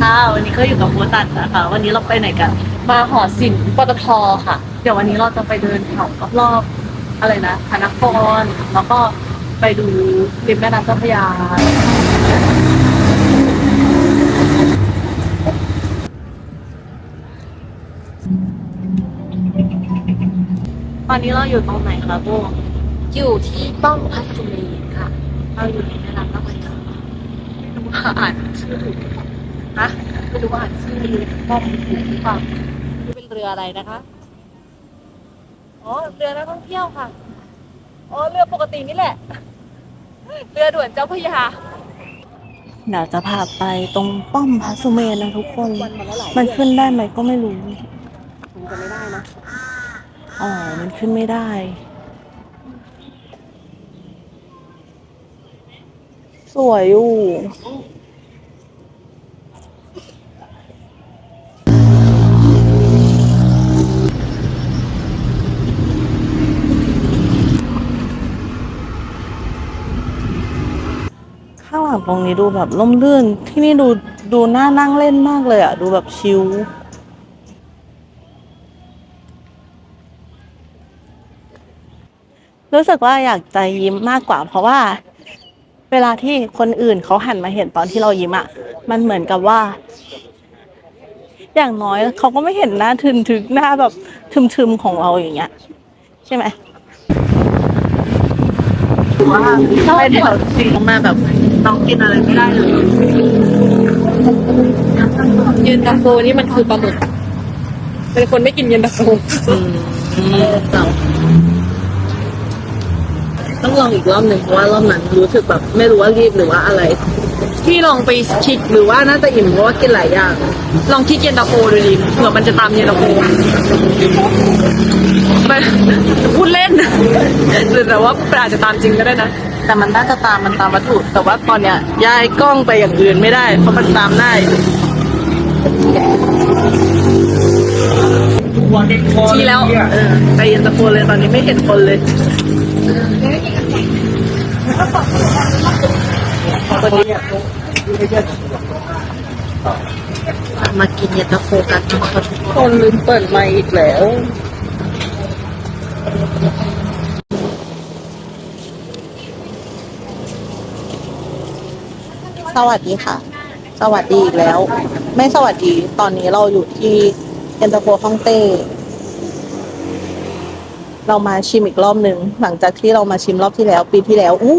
ค่ะ วันนี้ก็อยู่กับโบตันนะคะ วันนี้เราไปไหนกัน มาหอศิลป์ปตทค่ะ เดี๋ยววันนี้เราจะไปเดินแถวรอบๆอะไรนะพระนครแล้วก็ไปดูริมแม่น้ำเจ้าพระยา ตอนนี้เราอยู่ตรงไหนคะโบอยู่ที่ป้อมพัสมีค่ะ เราอยู่ในแม่น้ำเจ้าพระยาไม่รู้ว่าอ่านชื่อถูกหรือเปล่า ฮะไม่รู้ว่าอ่านชื่อป้อมถูกหรือเปล่านี่เป็นเรืออะไรนะคะ อ๋อ เรือนักท่องเที่ยวค่ะ อ๋อ เรือปกตินี่แหละ เรือด่วนเจ้าพระยาเดี๋ยวจะพาไปตรงป้อมพระสุเมนนะทุกคน มันขึ้นได้ไหมก็ไม่รู้ ผมจะไม่ได้นะ อ๋อ มันขึ้นไม่ได้ สวยอยู่ ข้างหลังตรงนี้ดูแบบร่มรื่น ที่นี่ดูดูน่านั่งเล่นมากเลยอะดูแบบชิลรู้สึกว่าอยากจะยิ้มมากกว่า เพราะว่า เวลาที่คนอื่นเขาหันมาเห็นตอนที่เรายิ้มอะมันเหมือนกับว่า อย่างน้อยเขาก็ไม่เห็นหน้าทึนทึกหน้าแบบทึมๆของเราอย่างเงี้ย ใช่ไหม ว่าถ้าไปแถวสีมาแบบ น้องกินอะไรไม่ได้เลยเย็นตาโฟนี่มันคือปลาหมึกเป็นคนไม่กินเย็นตาโฟต้องลองอีกรอบหนึ่งเพราะว่ารอบนั้นรู้สึกแบบ ไม่รู้ว่ารีบหรือว่าอะไร พี่ลองไปคิดหรือว่าน่าจะอิ่มเพราะว่ากินหลายอย่าง ลองคิดเย็นตาโฟดูดิเผื่อมันจะตามเย็นตาโฟมันพูดเล่นแต่ว่าอาจจะตามจริงก็ได้นะ แต่มันน่าจะตามมันตามวัตถุ แต่ว่าตอนเนี้ยย้ายกล้องไปอย่างอื่นไม่ได้ เพราะมันตามได้ชี้แล้วเออไปเย็นตะโฟเลยตอนนี้ไม่เห็นคนเลยตอนนี้ มากินเย็นตะโฟกันทุกคนคนลืมเปิดไมค์อีกแล้วสวัสดีค่ะ สวัสดีอีกแล้ว ไม่สวัสดี ตอนนี้เราอยู่ที่เย็นตาโฟฮ่องเต้ เรามาชิมอีกรอบหนึ่งหลังจากที่เรามาชิมรอบที่แล้ว ปีที่แล้ว อู้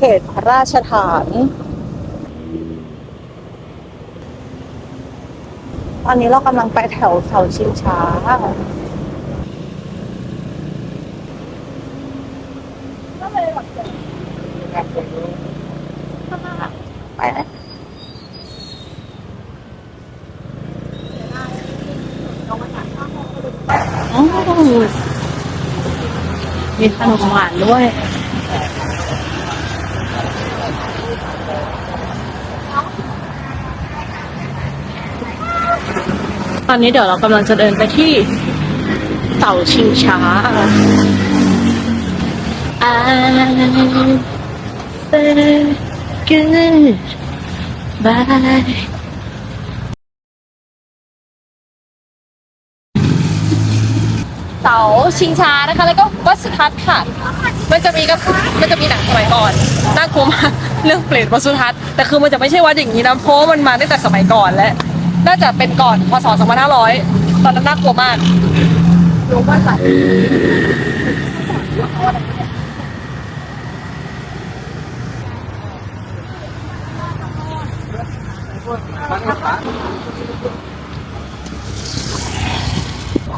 เขตพระราชฐาน ตอนนี้เรากำลังไปแถวเสาชิงช้าไปไหมมีขนมหวานด้วย ตอนนี้เดี๋ยวเรากำลังจะเดินไปที่เสาชิงช้า I said goodbye เสาชิงช้านะคะ แล้วก็วัดสุทัศน์ค่ะ มันจะมีกับมันจะมีหนังสมัยก่อนน่ากลัวมากเรื่องเปรตวัดสุทัศน์แต่คือมันจะไม่ใช่วัดอย่างนี้นะเพราะว่ามันมาตั้งแต่สมัยก่อนแล้ว น่าจะเป็นก่อนพศ2500 ตอนนั้นน่ากลัวมากรู้ว่าสัตว์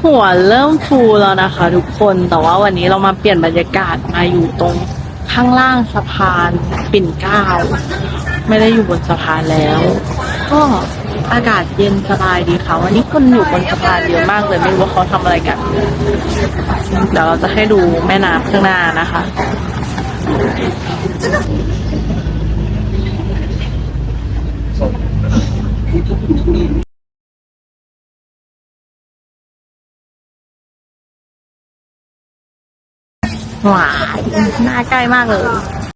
หัวเริ่มฟูแล้วนะคะ ทุกคนแต่ว่าวันนี้เรามาเปลี่ยนบรรยากาศมาอยู่ตรงข้างล่างสะพานปิ่นเกล้า ไม่ได้อยู่บนสะพานแล้ว ก็ อากาศเย็นสบายดีค่ะ วันนี้คนอยู่บนสะพานเยอะมากเลยไม่รู้ว่าเขาทำอะไรกัน เดี๋ยวเราจะให้ดูแม่น้ำข้างหน้านะคะ หวายหน้าใกล้มากเลย